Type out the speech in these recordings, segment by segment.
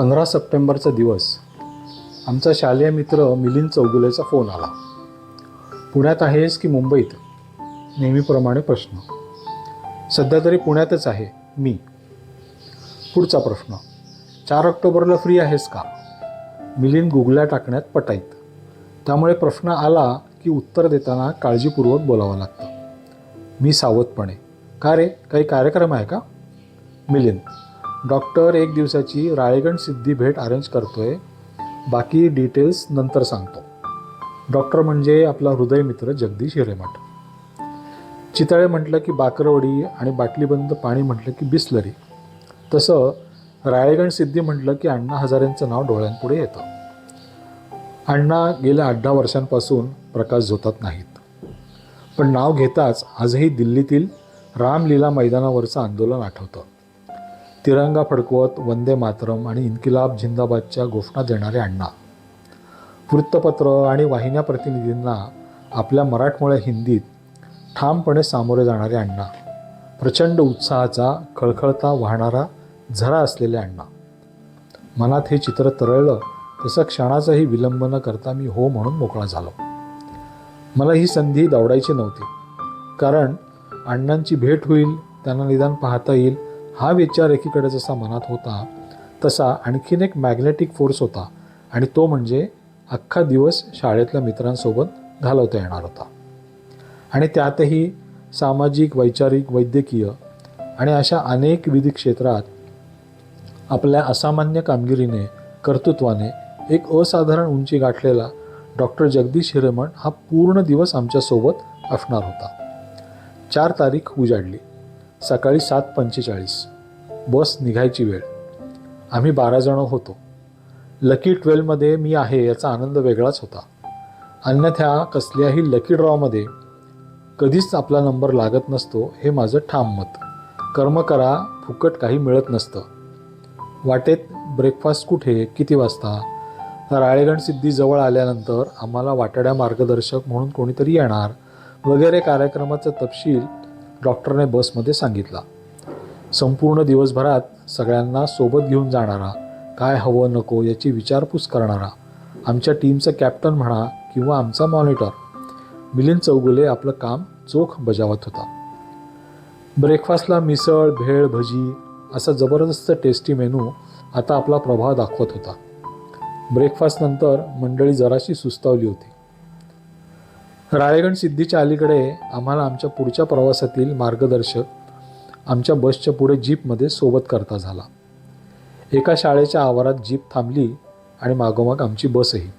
पंधरा सप्टेंबरचा दिवस. आमचा शालेय मित्र मिलिंद चौगुलेचा फोन आला. पुण्यात आहेस की मुंबईत? नेहमीप्रमाणे प्रश्न. सध्या तरी पुण्यातच आहे मी. पुढचा प्रश्न. चार ऑक्टोबरला फ्री आहेस का? मिलिंद गुगल्या टाकण्यात पटाईत. त्यामुळे प्रश्न आला की उत्तर देताना काळजीपूर्वक बोलावं लागतं. मी सावधपणे. का रे? काही कार्यक्रम आहे का? मिलिंद. डॉक्टर एक दिवसाची राळेगण सिद्धी भेट अरेंज करतोय. बाकी डिटेल्स नंतर सांगतो. डॉक्टर म्हणजे आपला हृदयमित्र जगदीश हिरेमठ. चितळे म्हटलं की बाकरवडी आणि बाटलीबंद पाणी म्हटलं की बिस्लरी. तसं राळेगण सिद्धी म्हटलं की अण्णा हजारेंचं नाव डोळ्यांपुढे येतं. अण्णा गेल्या आठ दहा वर्षांपासून प्रकाश झोतात नाहीत. पण नाव घेताच आजही दिल्लीतील रामलीला मैदानावरचं आंदोलन आठवतं. तिरंगा फडकवत वंदे मातरम आणि इन्किलाब झिंदाबादच्या घोषणा देणारे अण्णा. वृत्तपत्र आणि वाहिन्या प्रतिनिधींना आपल्या मराठमोळ्या हिंदीत ठामपणे सामोरे जाणारे अण्णा. प्रचंड उत्साहाचा खळखळता वाहणारा झरा असलेले अण्णा. मनात हे चित्र तरळलं तसं क्षणाचाही विलंब न करता मी हो म्हणून मोकळा झालो. मला ही संधी दवडायची नव्हती. कारण अण्णांची भेट होईल त्यांना निदान पाहता येईल हा विचार एकीकडे जसा मनात होता तसा आणखीन एक मॅग्नेटिक फोर्स होता आणि तो म्हणजे अख्खा दिवस शाळेतल्या मित्रांसोबत घालवता येणार होता. आणि त्यातही सामाजिक वैचारिक वैद्यकीय आणि अशा अनेक विधी क्षेत्रात आपल्या असामान्य कामगिरीने कर्तृत्वाने एक असाधारण उंची गाठलेला डॉक्टर जगदीश हिरेमठ हा पूर्ण दिवस आमच्यासोबत असणार होता. चार तारीख उजाडली. सकाळी सात पंचेचाळीस. बस निघायची वेळ. आम्ही बाराजणं होतो. लकी ट्वेल्वमध्ये मी आहे याचा आनंद वेगळाच होता. अन्यथा कसल्याही लकी ड्रॉमध्ये कधीच आपला नंबर लागत नसतो हे माझं ठाम मत. कर्म करा फुकट काही मिळत नसतं. वाटेत ब्रेकफास्ट कुठे किती वाजता? राळेगण सिद्धी जवळ आल्यानंतर आम्हाला वाटाड्या मार्गदर्शक म्हणून कोणीतरी येणार. वगैरे कार्यक्रमाचा तपशील डॉक्टरने बसमध्ये सांगितला संपूर्ण दिवसभरात सगळ्यांना सोबत घेऊन जाणारा काय हवं नको याची विचारपूस करणारा आमच्या टीमचा कॅप्टन म्हणा किंवा आमचा मॉनिटर. मिलिंद चौगुले आपलं काम चोख बजावत होता. ब्रेकफास्टला मिसळ भेळ भजी असा जबरदस्त टेस्टी मेनू आता आपला प्रभाव दाखवत होता. ब्रेकफास्टनंतर मंडळी जराशी सुस्तावली होती. राळेगण सिद्धीच्या अलीकडे आम्हाला आमच्या पुढच्या प्रवासातील मार्गदर्शक आमच्या बसच्या पुढे जीपमध्ये सोबत करता झाला. एका शाळेच्या आवारात जीप थांबली आणि मागोमाग आमची बसही.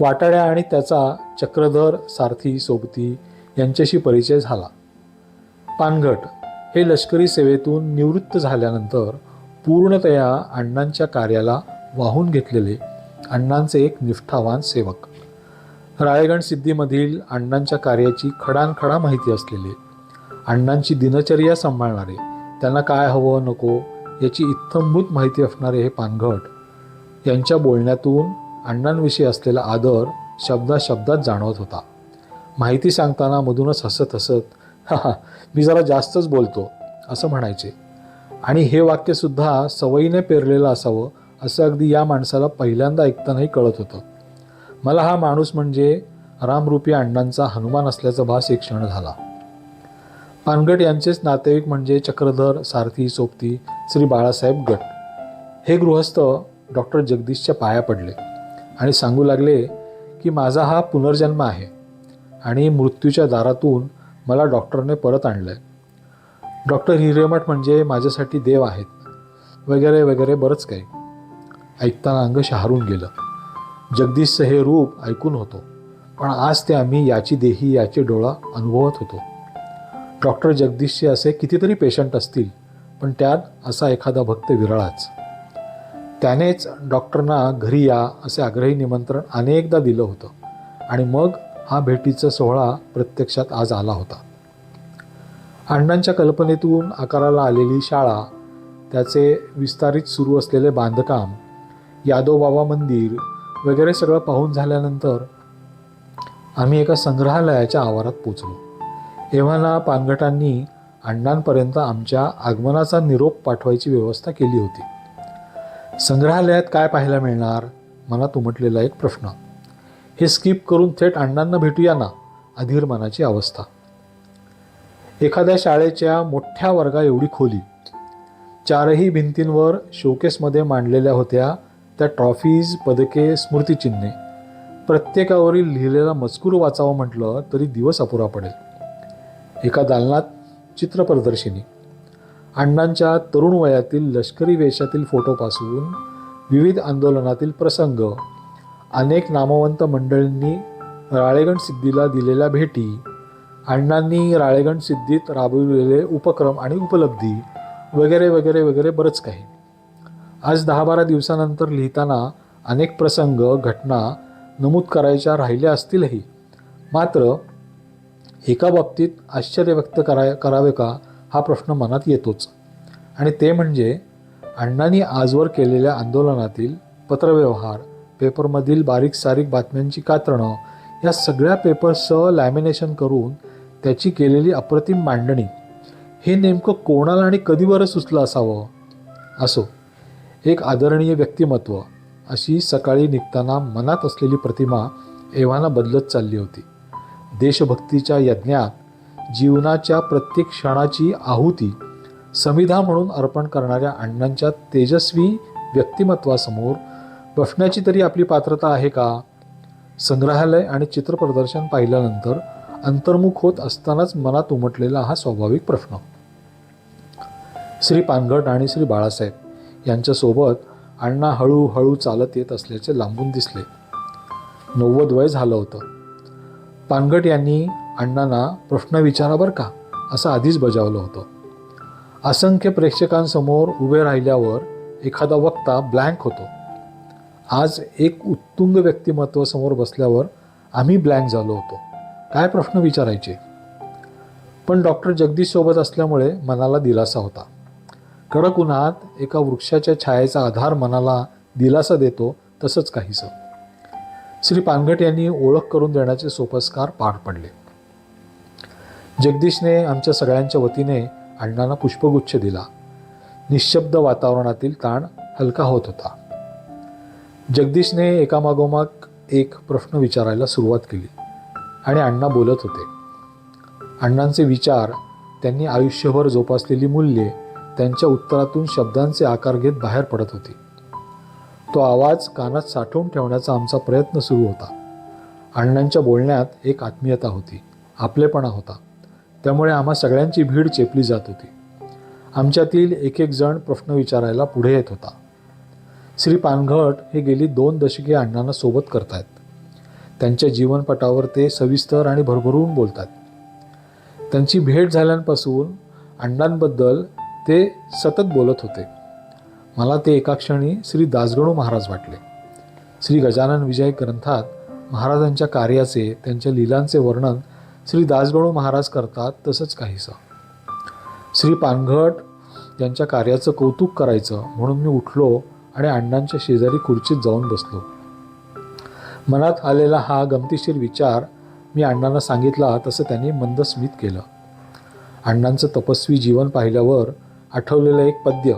वाटाड्या आणि त्याचा चक्रधर सारथी सोबती यांच्याशी परिचय झाला. पानघट हे लष्करी सेवेतून निवृत्त झाल्यानंतर पूर्णतया अण्णांच्या कार्याला वाहून घेतलेले अण्णांचे एक निष्ठावान सेवक. राळेगण सिद्धीमधील अण्णांच्या कार्याची खडानखडा माहिती असलेले अण्णांची दिनचर्या सांभाळणारे त्यांना काय हवं नको याची इत्थंभूत माहिती असणारे हे पानघट यांच्या बोलण्यातून अण्णांविषयी असलेला आदर शब्दा शब्दात जाणवत होता. माहिती सांगताना मधूनच हसत हसत हा मी जरा जास्तच बोलतो असं म्हणायचे. आणि हे वाक्यसुद्धा सवयीने पेरलेलं असावं असं अगदी या माणसाला पहिल्यांदा ऐकतानाही कळत होतं. मला हा माणूस म्हणजे रामरूपी अण्णांचा हनुमान असल्याचा भास एक क्षण झाला. पानगट यांचेच नातेवाईक म्हणजे चक्रधर सारथी सोबती श्री बाळासाहेब गट. हे गृहस्थ डॉक्टर जगदीशच्या पाया पडले आणि सांगू लागले की माझा हा पुनर्जन्म आहे आणि मृत्यूच्या दारातून मला डॉक्टरने परत आणलं आहे डॉक्टर हिरेमठ म्हणजे माझ्यासाठी देव आहेत. वगैरे वगैरे बरंच काही. ऐकताना अंग शहारून गेलं. जगदीशचं हे रूप ऐकून होतो. पण आज ते आम्ही याची देही याचे डोळा अनुभवत होतो. डॉक्टर जगदीशचे असे कितीतरी पेशंट असतील पण त्यात असा एखादा भक्त विरळाच. त्यानेच डॉक्टरना घरी या असे आग्रही निमंत्रण अनेकदा दिलं होतं आणि मग हा भेटीचा सोहळा प्रत्यक्षात आज आला होता. अण्णांच्या कल्पनेतून आकाराला आलेली शाळा त्याचे विस्तारित सुरू असलेले बांधकाम यादवबाबा मंदिर वगैरे सगळं पाहून झाल्यानंतर आम्ही एका संग्रहालयाच्या आवारात पोचलो. एव्हाना पानगटांनी अण्णांपर्यंत आमच्या आगमनाचा निरोप पाठवायची व्यवस्था केली होती. संग्रहालयात काय पाहायला मिळणार? मनात उमटलेला एक प्रश्न. हे स्किप करून थेट अण्णांना भेटूया ना? अधीर मनाची अवस्था. एखाद्या शाळेच्या मोठ्या वर्गा एवढी खोली. चारही भिंतींवर शोकेसमध्ये मांडलेल्या होत्या त्या ट्रॉफीज पदके स्मृतिचिन्हे प्रत्येकावरील लिहिलेला मजकूर वाचावं म्हटलं तरी दिवस अपुरा पडेल. एका दालनात चित्र प्रदर्शिनी अण्णांच्या तरुण वयातील लष्करी वेशातील फोटोपासून विविध आंदोलनातील प्रसंग अनेक नामवंत मंडळींनी राळेगण सिद्धीला दिलेल्या भेटी अण्णांनी राळेगण सिद्धीत राबविलेले उपक्रम आणि उपलब्धी वगैरे वगैरे वगैरे बरंच काही. आज दहा बारा दिवसानंतर लिहिताना अनेक प्रसंग घटना नमूद करायच्या राहिल्या असतीलही. मात्र एका बाबतीत आश्चर्य व्यक्त कराय करावे का हा प्रश्न मनात येतोच. आणि ते म्हणजे अण्णांनी आजवर केलेल्या आंदोलनातील पत्रव्यवहार पेपरमधील बारीक सारीक बातम्यांची कातरणं या सगळ्या पेपर्सह लॅमिनेशन करून त्याची केलेली अप्रतिम मांडणी हे नेमकं कोणाला आणि कधी बरं सुचलं असावं? असो. एक आदरणीय व्यक्तिमत्व अशी सकाळी निघताना मनात असलेली प्रतिमा एव्हाना बदलत चालली होती. देशभक्तीच्या यज्ञात जीवनाच्या प्रत्येक क्षणाची आहुती समिधा म्हणून अर्पण करणाऱ्या अण्णांच्या तेजस्वी व्यक्तिमत्वासमोर बसण्याची तरी आपली पात्रता आहे का? संग्रहालय आणि चित्रप्रदर्शन पाहिल्यानंतर अंतर्मुख होत असतानाच मनात उमटलेला हा स्वाभाविक प्रश्न. श्री पानगट आणि श्री बाळासाहेब यांच्यासोबत अण्णा हळूहळू चालत येत असल्याचे लांबून दिसले. नव्वद वय झालं होतं. पानगट यांनी अण्णांना प्रश्न विचारा बरं का असं आधीच बजावलं होतं. असंख्य प्रेक्षकांसमोर उभे राहिल्यावर एखादा वक्ता ब्लँक होतो. आज एक उत्तुंग व्यक्तिमत्व समोर बसल्यावर आम्ही ब्लँक झालो होतो. काय प्रश्न विचारायचे? पण डॉक्टर जगदीश सोबत असल्यामुळे मनाला दिलासा होता. कडक उन्हात एका वृक्षाच्या छायेचा आधार मनाला दिलासा देतो तसंच काहीसं. श्री पानगट यांनी ओळख करून देण्याचे सोपस्कार पार पडले. जगदीशने आमच्या सगळ्यांच्या वतीने अण्णांना पुष्पगुच्छ दिला. निशब्द वातावरणातील ताण हलका होत होता. जगदीशने एकामागोमाग एक प्रश्न विचारायला सुरुवात केली आणि अण्णा बोलत होते. अण्णांचे विचार त्यांनी आयुष्यभर जोपासलेली मूल्ये त्यांच्या उत्तरातून शब्दांचे आकार घेत बाहेर पडत होती. तो आवाज कानात साठवून ठेवण्याचा आमचा प्रयत्न सुरू होता. अण्णांच्या बोलण्यात एक आत्मीयता होती आपलेपणा होता. त्यामुळे आम्हा सगळ्यांची भीड चेपली जात होती. आमच्यातील एक एक जण प्रश्न विचारायला पुढे येत होता. श्री पानघट हे गेली दोन दशके अण्णांना सोबत करतायत. त्यांच्या जीवनपटावर ते सविस्तर आणि भरभरून बोलतात. त्यांची भेट झाल्यापासून अण्णांबद्दल ते सतत बोलत होते. मला ते एका क्षणी श्री दासगणू महाराज वाटले. श्री गजानन विजय ग्रंथात महाराजांच्या कार्याचे त्यांच्या लिलांचे वर्णन श्री दासगणू महाराज करतात तसंच काहीसं. श्री पानघट यांच्या कार्याचं कौतुक करायचं म्हणून मी उठलो आणि अण्णांच्या शेजारी खुर्चीत जाऊन बसलो. मनात आलेला हा गमतीशीर विचार मी अण्णांना सांगितला तसं त्यांनी मंदस्मित केलं. अण्णांचं तपस्वी जीवन पाहिल्यावर आठवलेलं एक पद्य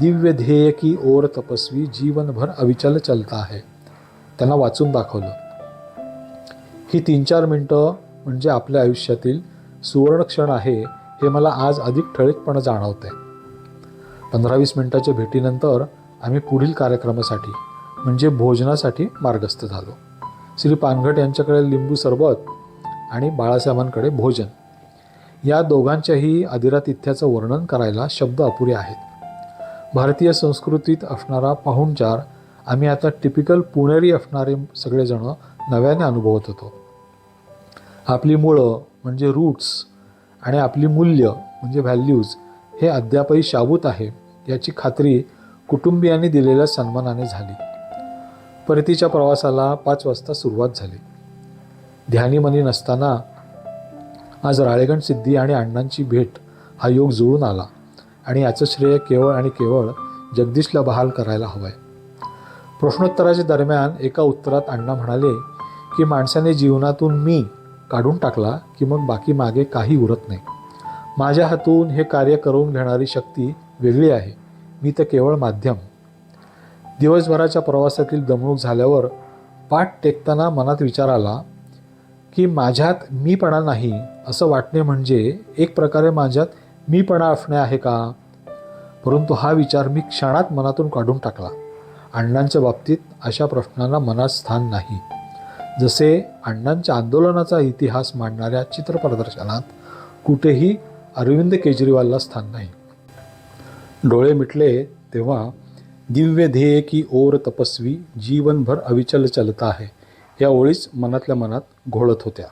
दिव्य ध्येय की ओर तपस्वी जीवनभर अविचल चलता आहे. त्यांना वाचून दाखवलं. ही तीन चार मिनटं म्हणजे आपल्या आयुष्यातील सुवर्ण क्षण आहे हे मला आज अधिक ठळकपणे आहे पंधरा वीस मिनटाच्या भेटीनंतर आम्ही पुढील कार्यक्रमासाठी म्हणजे भोजनासाठी मार्गस्थ झालो. श्री पानघट यांच्याकडे लिंबू सरबत आणि बाळासाहेबांकडे भोजन. या दोघांच्याही आदिरातिथ्याचं वर्णन करायला शब्द अपुरे आहेत. भारतीय संस्कृतीत असणारा पाहुणचार आम्ही आता टिपिकल पुणेरी असणारे सगळेजण नव्याने अनुभवत होतो. आपली मुळं म्हणजे रूट्स आणि आपली मूल्य म्हणजे व्हॅल्यूज हे अद्यापही शाबूत आहे याची खात्री कुटुंबियांनी दिलेल्या सन्मानाने झाली. परतीच्या प्रवासाला पाच वाजता सुरुवात झाली. ध्यानीमनी नसताना आज राळेगण सिद्धी आणि अण्णांची भेट हा योग जुळून आला आणि याचं श्रेय केवळ आणि केवळ जगदीशला बहाल करायला हवं आहे प्रश्नोत्तराच्या दरम्यान एका उत्तरात अण्णा म्हणाले की माणसाने जीवनातून मी काढून टाकला की मग बाकी मागे काही उरत नाही. माझ्या हातून हे कार्य करून घेणारी शक्ती वेगळी आहे. मी तर केवळ माध्यम. दिवसभराच्या प्रवासातील दमणूक झाल्यावर पाठ टेकताना मनात विचार आला की माझ्यात मीपणा नाही असं वाटणे म्हणजे एक प्रकारे माझ्यात मीपणा असणे आहे का? परंतु हा विचार मी क्षणात मनातून काढून टाकला. अण्णांच्या बाबतीत अशा प्रश्नांना मनात स्थान नाही. जसे अण्णांच्या आंदोलनाचा इतिहास मांडणाऱ्या चित्रप्रदर्शनात कुठेही अरविंद केजरीवालला स्थान नाही. डोळे मिटले तेव्हा दिव्य ध्येय की ओर तपस्वी जीवनभर अविचल चलता आहे. या ओळीच मनातल्या मनात घोळत होत्या.